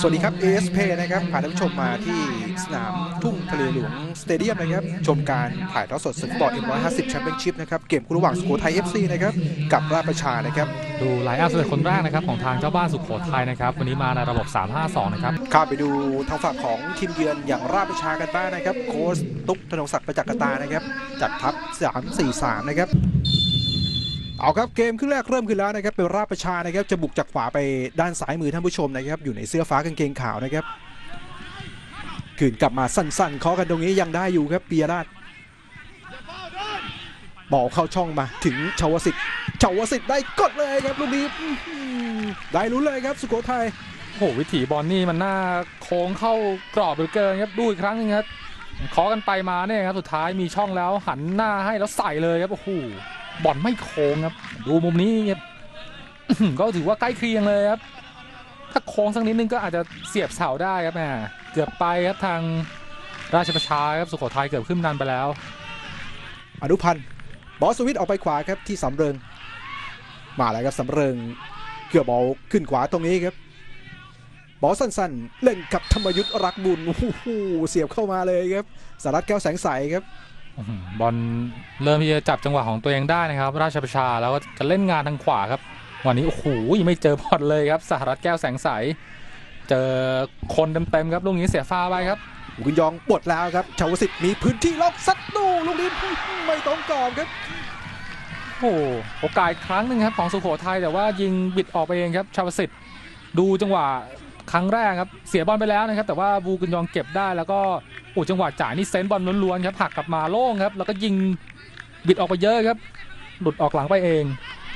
สวัสดีครับ ASP นะครับพาท่านผู้ชมมาที่สนามทุ่งทะเลหลวงสเตเดียมนะครับ ชมการถ่ายทอดสดศึกฟุตบอล M150 แชมเปี้ยนชิพนะครับ เกมคู่ระหว่างสุโขทัย FC นะครับ กับราชประชานะครับ ดูไลน์อัพสำเร็จคนแรกนะครับ ของทางเจ้าบ้านสุขโขทัยนะครับ วันนี้มาในระบบ 352 นะครับข้ามไปดูทางฝั่งของทีมเยือนอย่างราชประชากันบ้างนะครับ โค้ชตุ๊กธนงศักดิ์ประจักษ์กตานะครับ จัดทัพ 3-4-3 นะครับ เอาครับเกมครึ่งแรกเริ่มขึ้นแล้วนะครับเป็นราประชานะครับจะบุกจากขวาไปด้านซ้ายมือท่านผู้ชมนะครับอยู่ในเสื้อฟ้ากางเกงขาวนะครับขืนกลับมาสั้นๆเคาะกันตรงนี้ยังได้อยู่ครับปียราชบอลเข้าช่องมาถึงชาวสิทธิ์ชาวสิทธิ์ได้กดเลยครับลูกนี้ได้ลุ้เลยครับสุโขทัยโอ้โหวิถีบอลนี่มันน่าโค้งเข้ากรอบเหลือเกินครับดูอีกครั้งนึงครับเคาะกันไปมาเนี่ยครับสุดท้ายมีช่องแล้วหันหน้าให้แล้วใส่เลยครับโอ้โห บอลไม่โค้งครับ ดูมุมนี้ครับก็ถือว่าใกล้เคียงเลยครับ ถ้าโค้งสักนิดนึงก็อาจจะเสียบเสาได้ครับแหมเกือบไปครับทางราชประชาครับสุโขทัยเกือบขึ้นนำไปแล้ว อนุพันธ์บอสสวิตออกไปขวาครับที่สำเริง มาแล้วครับสำเริงเกือบบอลขึ้นขวาตรงนี้ครับ บอลสั้นๆ เล่นกับธรรมยุทธ์รักบุญโอ้โหเสียบเข้ามาเลยครับสารัตแก้วแสงใสครับอื้อหือ บอลเริ่มที่จะจับจังหวะของตัวเองได้นะครับ ราชประชาแล้วก็จะเล่นงานทางขวาครับ วันนี้โอ้โหไม่เจอบอลเลยครับสหรัฐแก้วแสงใส เจอคนเต็มๆครับลูกนี้เสียฟาวไปครับคุณยองปลดแล้วครับชาวสิทธิ์มีพื้นที่ล็อกซัดตู้ลูกนี้ไม่ตรงกรอบครับโอ้โหโอกาสอีกครั้งหนึ่งครับของสุโขทัยแต่ว่ายิงบิดออกไปเองครับชาวสิทธิ์ดูจังหวะ ครั้งแรกครับเสียบอลไปแล้วนะครับ แต่ว่าบูกุนยองเก็บได้แล้วก็โอ้จังหวะจ่ายนี่เซนบอลล้วนๆครับหักกลับมาโล่งครับ แล้วก็ยิงบิดออกไปเยอะครับ หลุดออกหลังไปเอง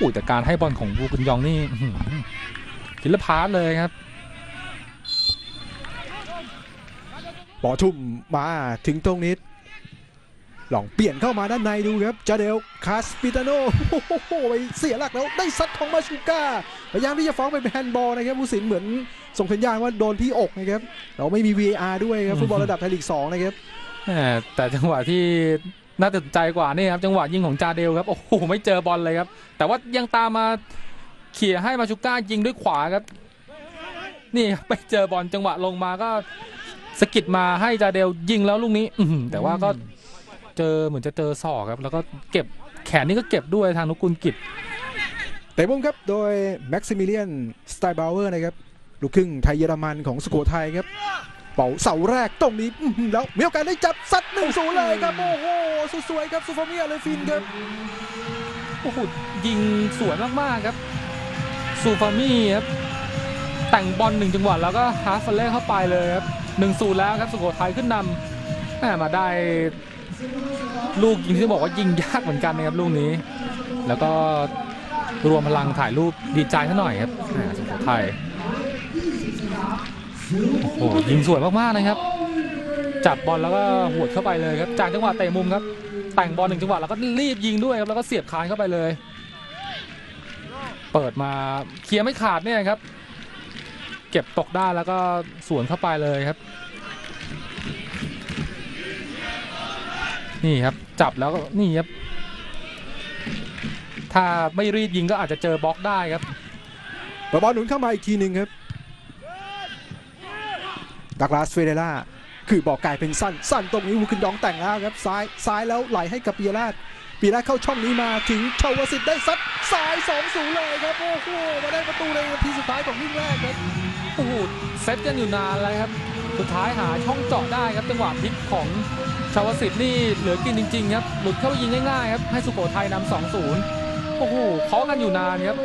อุ้ยแต่การให้บอลของบูกุนยองนี่ศิลปาสเลยครับบอทุ่มมาถึงตรงนี้ลองเปลี่ยนเข้ามาด้านในดูครับจาเดลคาสปิตาโนโอ้โหไปเสียหลักแล้วได้ซัดของมาชูก้าพยายามที่จะฟ้องเป็นแฮนด์บอลนะครับผู้สินเหมือน ส่งสัญญาณว่าโดนที่อกนะครับเราไม่มี VAR ด้วยครับฟุตบอลระดับไทยลีก2นะครับแหมแต่จังหวะที่น่าตื่นใจกว่านี่ครับจังหวะยิงของจาเดลครับโอ้โหไม่เจอบอลเลยครับ แต่ว่ายังตามมาเขี่ยให้มาชุก้ายิงด้วยขวาครับ นี่ครับไปเจอบอลจังหวะลงมาก็สะกิดมาให้จาเดลยิงแล้วลูกนี้ อื้อหือแต่ว่าก็เจอเหมือนจะเจอศอกครับ แล้วก็เก็บแขนนี่ก็เก็บด้วยทางนุกุลกิจแต่มุมครับโดยแม็กซิมิเลียนสไตล์บาวเวอร์นะครับ ลูกครึ่งไทยเยอรมันของสุโขทัยครับ เป่าเสาแรกตรงนี้แล้วมีโอกาสได้จับซัดหนึ่งศูนย์เลยครับ โอ้โหสวยๆครับซูฟาเมียเลยฟินครับโอ้โหยิงสวยมากๆครับซูฟามี่ครับแต่งบอลหนึ่งจังหวะแล้วก็ฮาร์ฟเล่เข้าไปเลยครับหนึ่งศูนย์แล้วครับสุโขทัยขึ้นนำแมมาได้ลูกยิงที่บอกว่ายิงยากเหมือนกันนะครับลูกนี้ แล้วก็รวมพลังถ่ายรูปดีใจซะหน่อยครับสุโขทัย โอ้โหยิงสวยมากๆนะครับ จับบอลแล้วก็หวดเข้าไปเลยครับ จากจังหวะเตะมุมครับ แต่งบอลหนึ่งจังหวะแล้วก็รีบยิงด้วยครับ แล้วก็เสียบคานเข้าไปเลย เปิดมาเคลียร์ไม่ขาดเนี่ยครับ เก็บตกได้แล้วก็สวนเข้าไปเลยครับ นี่ครับจับแล้วก็นี่ครับ ถ้าไม่รีบยิงก็อาจจะเจอบล็อกได้ครับบอลหนุนเข้ามาอีกทีหนึ่งครับ ดักลาสเฟเดล่าคือบอกกายเป็นสั้น สั้นตรงนี้วูคินดองแต่งแล้วครับซ้ายซ้ายแล้วไหลให้กับปียราชปียราชเข้าช่องนี้มาถึงชาวสิทธิ์ได้ซัดซ้าย2อศูนย์เลยครับโอ้โหมาได้ประตูในนาทีสุดท้ายของวิ่งแรกครับโอ้โหเซตกันอยู่นานเลยครับสุดท้ายหาช่องเจาะได้ครับจังหวะพลิกของชาวสิทธิ์นี่เหลือกินจริงๆครับหลุดเข้ายิงง่ายๆครับให้สุโขทัยนำ2-0โอ้โหเคาะกันอยู่นานครับ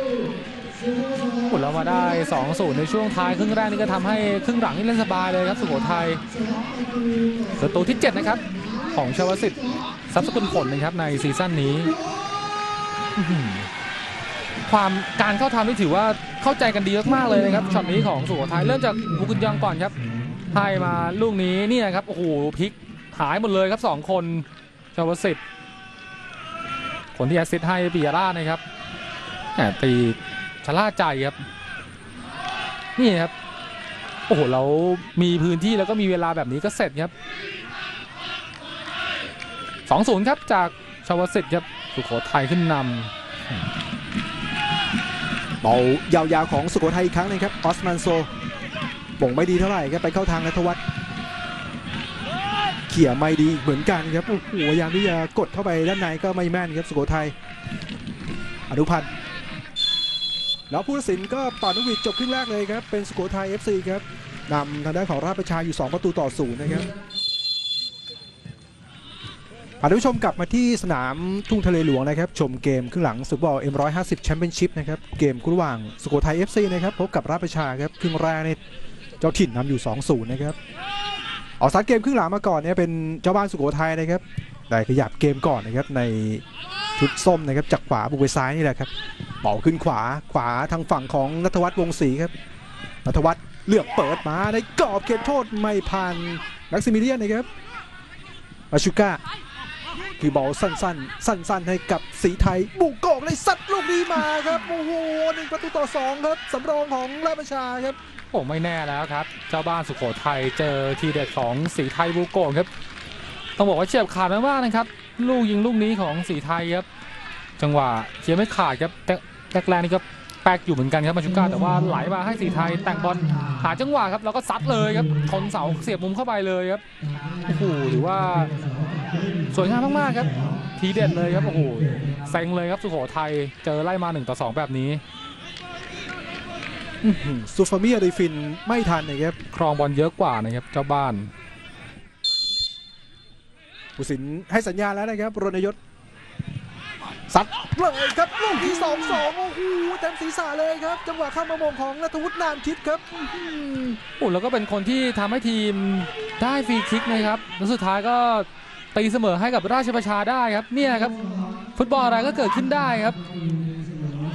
โอ้แล้วมาได้2-0ในช่วงท้ายครึ่งแรกนี่ก็ทำให้ครึ่งหลังนี่เล่นสบายเลยครับสุโขทัยประตูที่ 7 นะครับ ของชาวสิทธิ์ทรัพย์สกุลผลนะครับในซีซั่นนี้ ความการเข้าทำนี่ถือว่าเข้าใจกันดีมากๆเลยนะครับช็อตนี้ของสุโขทัยเริ่มจากบุกุนยองก่อนครับให้มาลูกนี้นี่ยครับโอ้โหพลิกหายหมดเลยครับสองคนชาวสิทธิ์คนที่แอสซิสต์ให้ปิยราชนะครับแหมตี ชะล่าใจครับ นี่ครับ โอ้โหเรามีพื้นที่แล้วก็มีเวลาแบบนี้ก็เสร็จครับ2-0ครับจากชาวสิทธิ์ครับสุโขทัยขึ้นนำเบอลยาวๆของสุโขทัยอีกครั้งหนึงครับออสมันโซบ่งไม่ดีเท่าไหร่ครับไปเข้าทางนัทวัฒน์เขี่ยไม่ดีเหมือนกันครับโอ้โหพยายามที่จะกดเข้าไปด้านในก็ไม่แม่นครับสุโขทัยอนุพันธ์ แล้วผู้ตัดสินก็เป่านวีดจบครึ่งแรกเลยครับ เป็นสุโขทัย FC ครับนำทางด้านของราชประชาอยู่ 2 ประตูต่อศูนย์นะครับพาท่านผู้ชมกลับมาที่สนามทุ่งทะเลหลวงนะครับ ชมเกมครึ่งหลังฟุตบอล M150 แชมเปี้ยนชิพนะครับ เกมคู่ระหว่างสุโขทัย FC นะครับ พบกับราชประชาครับ ครึ่งแรกเนี่ยเจ้าถิ่นนำอยู่ 2-0 นะครับ ออกสตาร์ทเกมครึ่งหลังมาก่อนเนี่ยเป็นเจ้าบ้านสุโขทัยนะครับได้ขยับเกมก่อนนะครับในชุดส้มนะครับจากขวาบุกไปซ้ายนี่แหละครับ เป่าขึ้นขวาขวาทางฝั่งของนัทวัฒน์วงศรีครับนัทวัฒน์เลือกเปิดมาในกรอบเขตโทษไม่ผ่านแม็กซิมิเลียนนะครับอาชูก้าคือบอลสั้นๆ สั้นๆ ให้กับสีไทย บุกโกกเลยซัดลูกนี้มาครับโอ้โหหนึ่งประตูต่อสองครับสำรองของราชชาครับโอ้ไม่แน่แล้วครับ เจ้าบ้านสุโขทัยเจอทีเด็ดของสีไทยบูโกะครับ ต้องบอกว่าเฉียบขาดมากๆนะครับ ลูกยิงลูกนี้ของสีไทยครับ จังหวะเชียร์ไม่ขาดครับ แต่แรกๆนี่ก็แปลกอยู่เหมือนกันครับมาชุก้าแต่ว่าไหลมาให้สีไทยแต่งบอลหาจังหวะครับแล้วก็ซัดเลยครับทนเสาเสียบมุมเข้าไปเลยครับโอ้โหถือว่าสวยงามมากๆครับ ทีเด็ดเลยครับโอ้โหเซ็งเลยครับสุโขทัยเจอไล่มา1ต่อ2แบบนี้ซูฟามิอาริฟินไม่ทันนะครับครองบอลเยอะกว่านะครับเจ้าบ้านผู้สินให้สัญญาณแล้วนะครับรณยศ ซัดเลยครับลูกที่สองสองโอ้โหเต็มศีรษะเลยครับ จังหวะเข้ามามงของนัทวุฒินามคิดครับอื้อหือโอ้แล้วก็เป็นคนที่ทำให้ทีมได้ฟรีคิกนะครับแล้วสุดท้ายก็ตีเสมอให้กับราชประชาได้ครับเนี่ยครับ ฟุตบอลอะไรก็เกิดขึ้นได้ครับ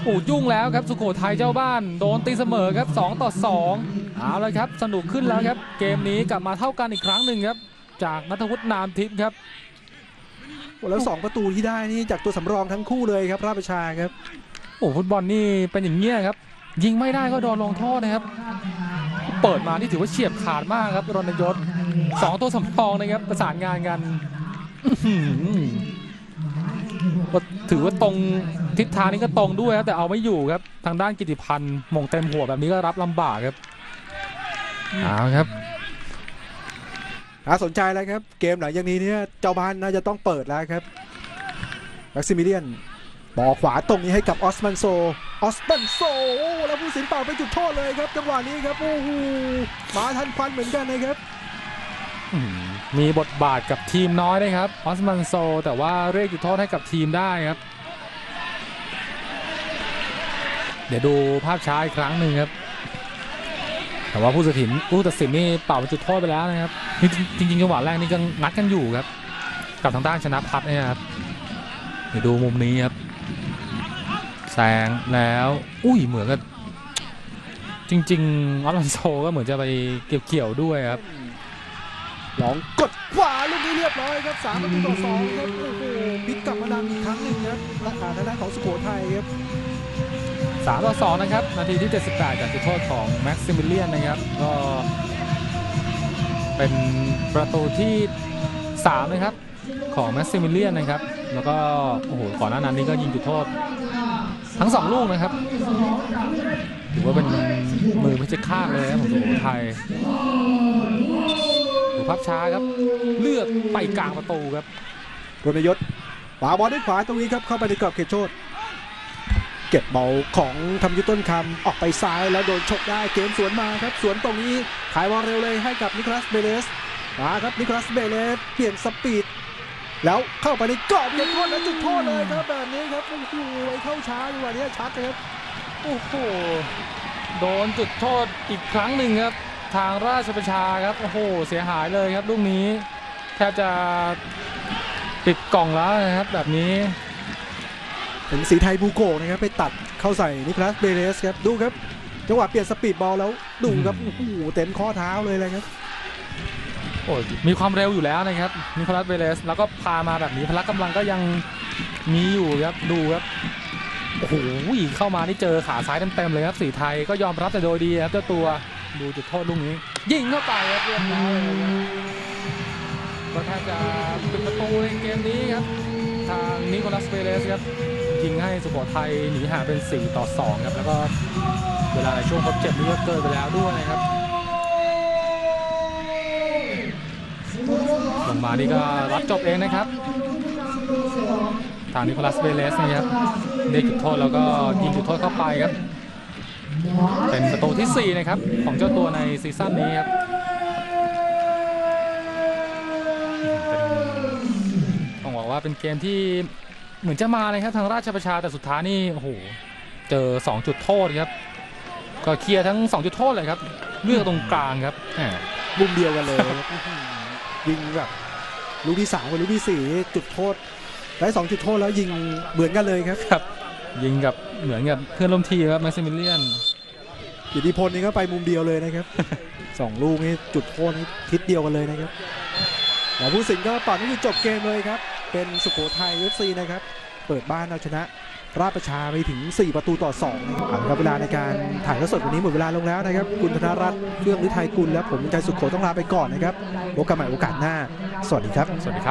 โอ้ยุ่งแล้วครับสุโขทัยเจ้าบ้าน โดนตีเสมอครับ 2 ต่อ 2 เอาละครับ สนุกขึ้นแล้วครับ เกมนี้กลับมาเท่ากันอีกครั้งหนึ่งครับ จากนัทวุฒินามทิพย์ครับโอ้ แล้วสองประตูที่ได้นี่จากตัวสำรองทั้งคู่เลยครับราชประชาครับโอ้ฟุตบอลนี่เป็นอย่างเงี้ยครับ ยิงไม่ได้ก็โดนลงโทษนะครับ เปิดมานี่ถือว่าเฉียบขาดมากครับรณยศสองตัวสำรองนะครับประสานงานกันอื้อหือก็ถือว่าตรงทิศทางนี้ก็ตรงด้วยครับแต่เอาไม่อยู่ครับ ทางด้านกิติพันธ์มงเต็มหัวแบบนี้ก็รับลำบากครับเอาครับ น่าสนใจแล้วครับ เกมหลังอย่างนี้เนี่ยเจ้าบ้านน่าจะต้องเปิดแล้วครับแม็กซิมิเลียนบอขวาตรงนี้ให้กับออสมันโซ ออสมันโซ แล้วผู้สินเป่าไปจุดโทษเลยครับ จังหวะนี้ครับ โอ้โห มาทันควันเหมือนกันนะครับมมีบทบาทกับทีมน้อยนะครับ ออสมันโซ แต่ว่าเรียกจุดโทษให้กับทีมได้ครับ เดี๋ยวดูภาพช้าอีกครั้งหนึ่งครับ แต่ว่าผู้ตัดสินผู้ตัดสินนี่เป่าจุดโทษไปแล้วนะครับจริงๆจังหวะแรกนี่ก็งัดกันอยู่ครับ กับทางด้านชนะพัฒน์นี่ยครับเดี๋ยวดูมุมนี้ครับแซงแล้ว อุ้ยเหมือนกับจริงๆออสมันโซก็เหมือนจะไปเกี่ยวๆด้วยครับลองกดขวาลูกนี้เรียบร้อยครับสามประตูต่อสองครับโอ้โหพลิกกลับมานำอีกครั้งหนึ่งครับและอ่าทางด้านของสุโขทัยครับ สามต่อสองนะครับ นาทีที่ 78 จากจุดโทษของแม็กซิมิเลียนนะครับ ก็เป็นประตูที่3นะครับของแม็กซิมิเลียนนะครับ แล้วก็โอ้โหก่อนหน้านั้นนี่ก็ยิงจุดโทษ ทั้ง 2 ลูกนะครับถือว่าเป็นมือไม่ใช่ข้างเลยครับของสุโขทัยดูภาพช้าครับ เลือกไปกลางประตูครับรณยศปาบอลด้วยขวาตรงนี้ครับเข้าไปในกรอบเขตโทษ เก็บบอลของธรรมยุทธต้นคำออกไปซ้ายแล้วโดนชกได้เกมสวนมาครับ สวนตรงนี้ขายบอลเร็วเลยให้กับนิคลัสเบเลสมาครับนิคลัสเบเลสเปลี่ยนสปีดแล้วเข้าไปในกรอบเขตโทษแล้วจุดโทษเลยครับแบบนี้ครับโอ้โหไอ้เข้าช้าอยู่วันนี้ชัดเลยครับโอ้โหโดนจุดโทษอีกครั้งหนึ่งครับ ทางราชประชาครับโอ้โหเสียหายเลยครับลูกนี้แทบจะปิดกล่องแล้วนะครับแบบนี้ เป็นสีไทยบูโกะนะครับไปตัดเข้าใส่นิโคลัสเบเลสครับดูครับจังหวะเปลี่ยนสปีดบอลแล้วดูครับโอ้โหเต็มข้อเท้าเลยเลยครับโอ้ยมีความเร็วอยู่แล้วนะครับนิโคลัสเบเลสแล้วก็พามาแบบนี้พละกำลังก็ยังมีอยู่ครับดูครับโอ้โหเข้ามานี่เจอขาซ้ายเต็มๆเลยครับสีไทยก็ยอมรับแต่โดยดีครับเจ้าตัวดูจุดโทษลูกนี้ ยิงเข้าไปครับเรียบร้อยเลยครับก็แทบจะเป็นประตูในเกมนี้ครับ ทางนิโคลัสเบเลสครับ ยิงให้สุโขทัยหนีห่างเป็น 4 ต่อ 2 ครับ แล้วก็เวลาในช่วงทบเจ็บนี่ก็เกินไปแล้วด้วยนะครับ ลงมานี่ก็รับจบเองนะครับ ทางนิโคลัสเบเลสนะครับได้จุดโทษแล้วก็ยิงจุดโทษเข้าไปครับ เป็นประตูที่ 4 นะครับ ของเจ้าตัวในซีซั่นนี้ครับต้องบอกว่าเป็นเกมที่ เหมือนจะมาเลยครับทางราชประชาแต่สุดท้ายนี่โอ้โหเจอ 2 จุดโทษครับก็เคลียร์ทั้ง 2 จุดโทษเลยครับเลือกตรงกลางครับแหมมุมเดียวกันเลยครับยิงแบบลูกที่สามกับลูกที่สี่จุดโทษได้สองจุดโทษแล้วยิงเหมือนกันเลยครับครับ ยิงกับเหมือนกับเพื่อนร่วมทีมครับแม็กซิมิเลียนอิทธิพลนี่ก็ไปมุมเดียวเลยนะครับสองลูกนี่จุดโทษนี่ทิศเดียวกันเลยนะครับแล้วผู้สินก็ป่านนี่คือจบเกมเลยครับ เป็นสุโขทัยเอฟซีนะครับ เปิดบ้านเอาชนะ ราชประชาไปถึง 4 ประตูต่อ2นะครับเอาละครับเวลาในการถ่ายทอดสดวันนี้หมดเวลาลงแล้วนะครับ คุณธนรัตน์เรื่องฤทัยกุลและผมใจสุโขต้องลาไปก่อนนะครับพบกันใหม่โอกาสหน้า สวัสดีครับ สวัสดีครับ